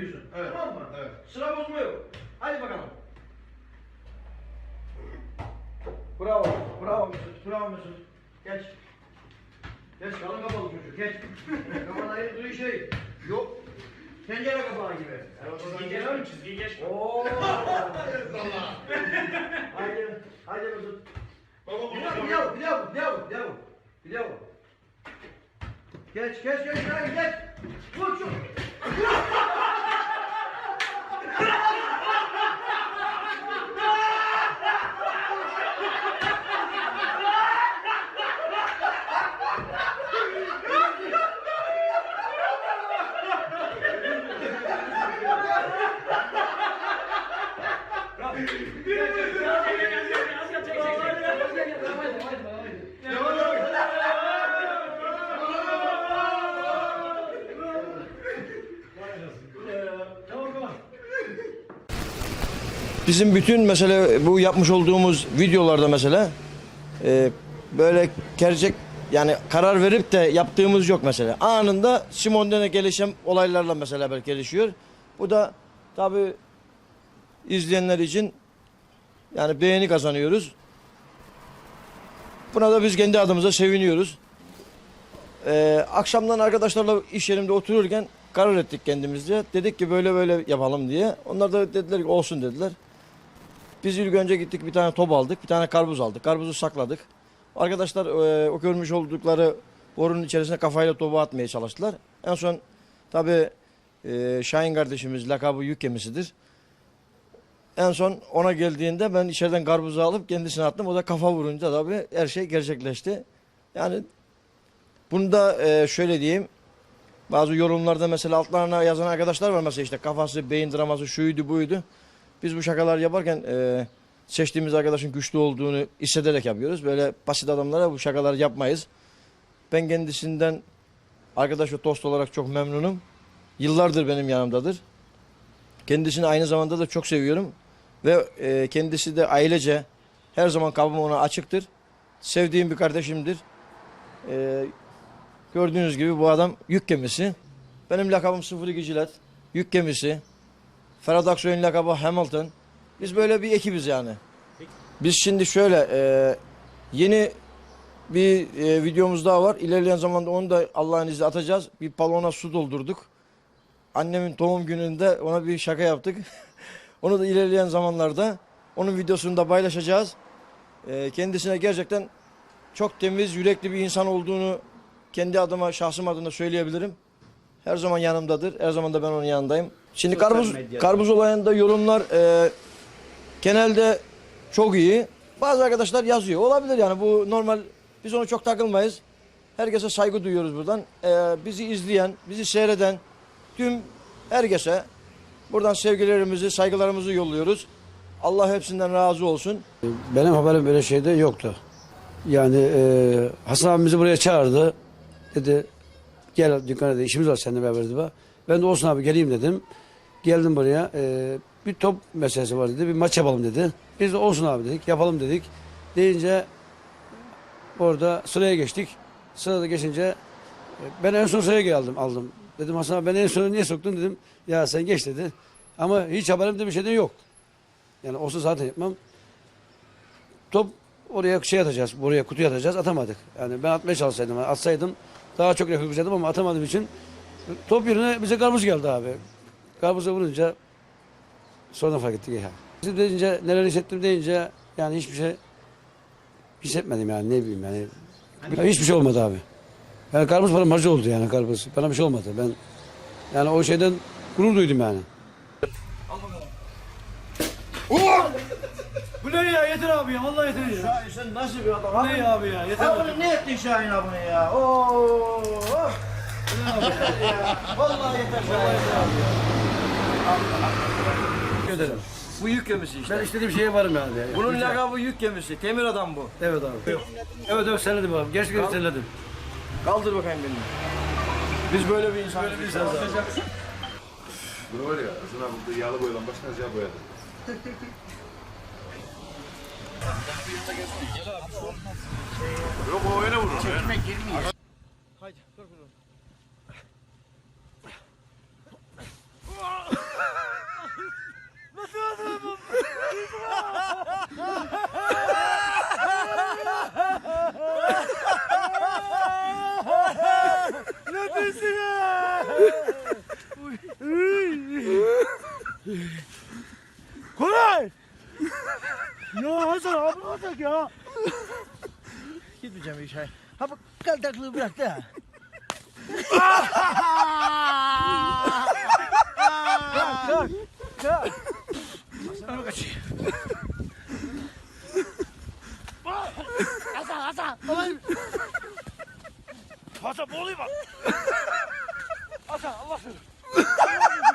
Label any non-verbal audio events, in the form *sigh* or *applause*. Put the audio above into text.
gidiyorsun. Evet, Tamam mı? evet. Sıra bozma yok. Hadi bakalım. Bravo. Bravo Mesut. Bravo Mesut. Geç. Geç kalın kapalı çocuk. Geç. *laughs* Kafanı ayırdığı şey. Yok. Tencere kapağı gibi. Çizgiyi geçme, çizgiyi geçme. Oo. *laughs* haydi. Haydi Mesut. Baba Bir bunu daha, bir daha, bir daha, bir daha, bir daha. Bir daha. Geç, geç, geç, haydi geç. Vur şu. Bizim bütün mesela bu yapmış olduğumuz videolarda mesela e, böyle gerçek yani karar verip de yaptığımız yok mesela. Anında Simon'dan gelişen olaylarla mesela belki gelişiyor. Bu da tabi izleyenler için yani beğeni kazanıyoruz. Buna da biz kendi adımıza seviniyoruz. Ee, akşamdan arkadaşlarla iş yerimde otururken karar ettik kendimizce. Dedik ki böyle böyle yapalım diye. Onlar da dediler ki olsun dediler. Biz ilk önce gittik bir tane top aldık, bir tane karpuz aldık. Karpuzu sakladık. Arkadaşlar e, o görmüş oldukları borunun içerisine kafayla topu atmaya çalıştılar. En son tabi e, Şahin kardeşimiz lakabı yük gemisidir. En son ona geldiğinde ben içeriden karpuzu alıp kendisine attım. O da kafa vurunca tabi her şey gerçekleşti. Yani bunu da e, şöyle diyeyim. Bazı yorumlarda mesela altlarına yazan arkadaşlar var mesela işte kafası, beyin draması şuydu buydu. Biz bu şakalar yaparken e, seçtiğimiz arkadaşın güçlü olduğunu hissederek yapıyoruz. Böyle basit adamlara bu şakalar yapmayız. Ben kendisinden arkadaş ve dost olarak çok memnunum. Yıllardır benim yanımdadır. Kendisini aynı zamanda da çok seviyorum. Ve e, kendisi de ailece her zaman kapım ona açıktır. Sevdiğim bir kardeşimdir. E, gördüğünüz gibi bu adam yük gemisi. Benim lakabım 02 Cilet. Yük gemisi. Ferhat Aksoy'un lakabı Hamilton. Biz böyle bir ekibiz yani. Biz şimdi şöyle e, yeni bir e, videomuz daha var. İlerleyen zamanda onu da Allah'ın izniyle atacağız. Bir balona su doldurduk. Annemin doğum gününde ona bir şaka yaptık. *laughs* onu da ilerleyen zamanlarda onun videosunu da paylaşacağız. E, kendisine gerçekten çok temiz, yürekli bir insan olduğunu kendi adıma, şahsım adına söyleyebilirim. Her zaman yanımdadır. Her zaman da ben onun yanındayım. Şimdi Sosyal karpuz medyada. karpuz olayında yorumlar e, genelde çok iyi. Bazı arkadaşlar yazıyor. Olabilir yani bu normal. Biz onu çok takılmayız. Herkese saygı duyuyoruz buradan. E, bizi izleyen, bizi seyreden tüm herkese buradan sevgilerimizi, saygılarımızı yolluyoruz. Allah hepsinden razı olsun. Benim haberim böyle şeyde yoktu. Yani e, Hasan abimizi buraya çağırdı. Dedi gel dükkana dedi işimiz var seninle beraber dedi. Ben de olsun abi geleyim dedim. Geldim buraya. e, bir top meselesi var dedi. Bir maç yapalım dedi. Biz de olsun abi dedik. Yapalım dedik. Deyince orada sıraya geçtik. Sırada geçince e, ben en son sıraya geldim aldım. Dedim Hasan abi ben en sona niye soktun dedim. Ya sen geç dedi. Ama hiç haberimde bir şey de yok. Yani olsa zaten yapmam. Top oraya şey atacağız, buraya kutuya atacağız. Atamadık. Yani ben atmaya çalışsaydım, atsaydım daha çok yapacaktım ama atamadığım için top yerine bize karpuz geldi abi. Karpuza vurunca sonra fark ettik ya. Bizim deyince neler hissettim deyince yani hiçbir şey hissetmedim yani ne bileyim yani. Ya hiçbir şey olmadı abi. Yani karpuz bana marjı oldu yani karpuz. Bana bir şey olmadı. Ben yani o şeyden gurur duydum yani. *laughs* Bu ne ya yeter abi ya vallahi yeter ya. Şahin sen nasıl bir adam? Bu ne ya abi ya yeter abi. bunu ne ettin Şahin abone ya? Oo. yeter ya. Vallahi yeter Şahin abi. Teşekkür ederim. Bu yük gemisi işte. Ben istediğim şeye varım yani. Bunun lakabı yük gemisi. Temir adam bu. Evet abi. Evet evet senledim abi. Gerçekten senledim. Kaldır bakayım beni. Biz böyle bir insanız. Böyle bir insanız abi. Bunu var ya, Hasan abi burada yağlı boyadan başka acayip boyadı. *laughs* Yok o öyle vurur. Haydi dur Koray! ya Hasan abi atak ya. Gitmeyeceğim hiç. Ha bu kaltaklığı bırak da. Kalk kalk. Sana kaçayım. Hasan Hasan. Hasan boğulayım bak. *laughs* Hasan Allah seni. *laughs*